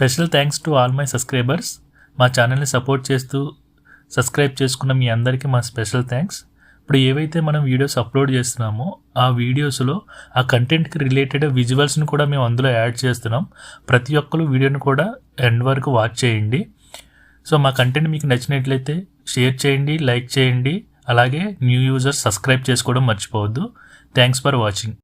Special thanks to all my subscribers. మా ఛానల్ని support చేస్తూ సబ్స్క్రైబ్ చేసుకున్న మీ అందరికీ మా స్పెషల్ థ్యాంక్స్ ఇప్పుడు ఏవైతే మనం వీడియోస్ అప్లోడ్ చేస్తున్నామో ఆ వీడియోస్లో ఆ కంటెంట్కి రిలేటెడ్ విజువల్స్ని కూడా మేము అందులో యాడ్ చేస్తున్నాం. ప్రతి ఒక్కరు వీడియోని కూడా ఎండ్ వరకు వాచ్ చేయండి. సో మా కంటెంట్ మీకు నచ్చినట్లయితే షేర్ చేయండి లైక్ చేయండి. అలాగే న్యూ యూజర్స్ సబ్స్క్రైబ్ చేసుకోవడం మర్చిపోవద్దు. Thanks for watching.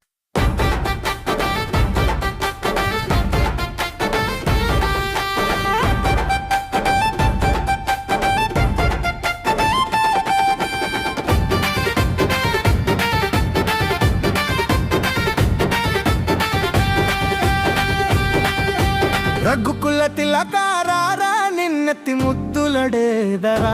రఘుకుల తిలకారారా నిన్నెత్తి ముద్దులడేదరా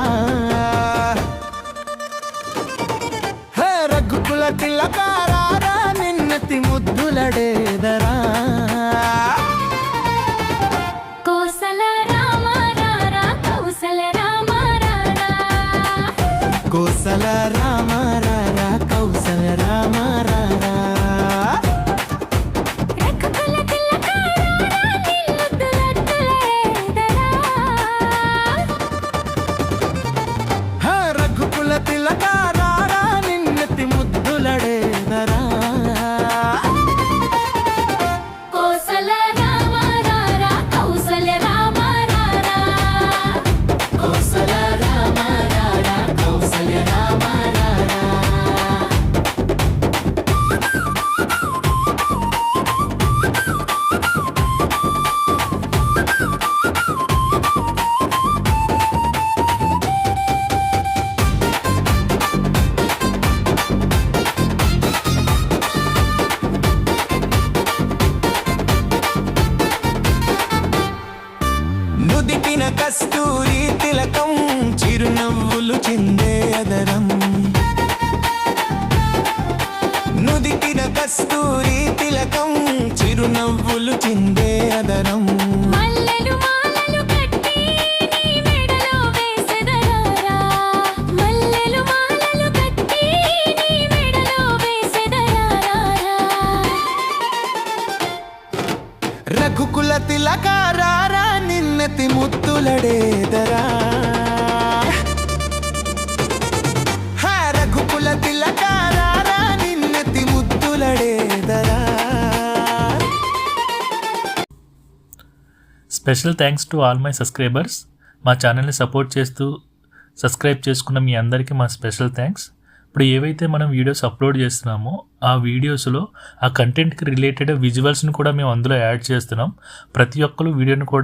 హే రఘుకుల తిలకారారా నిన్నెత్తి ముద్దులడేదరా కోసల రామ కస్తూరి తిలకం చిరునవ్వులు చిందే అదరం. నుదిటిన కస్తూరి తిలకం చిరునవ్వులు చిందే అదరం. రఘుకుల తిలకారారా? నిన్నతి ముత్తులడేదరా రఘుకుల ముత్తులడేదరా special thanks to all my subscribers. మా ఛానల్ని సపోర్ట్ చేస్తూ సబ్స్క్రైబ్ చేసుకున్న మీ అందరికీ మా స్పెషల్ థ్యాంక్స్. ఇప్పుడు ఏవైతే మనం వీడియోస్ అప్లోడ్ చేస్తున్నామో ఆ వీడియోస్లో ఆ కంటెంట్కి రిలేటెడ్ విజువల్స్ని కూడా మేము అందులో యాడ్ చేస్తున్నాం. ప్రతి ఒక్కరు వీడియోని కూడా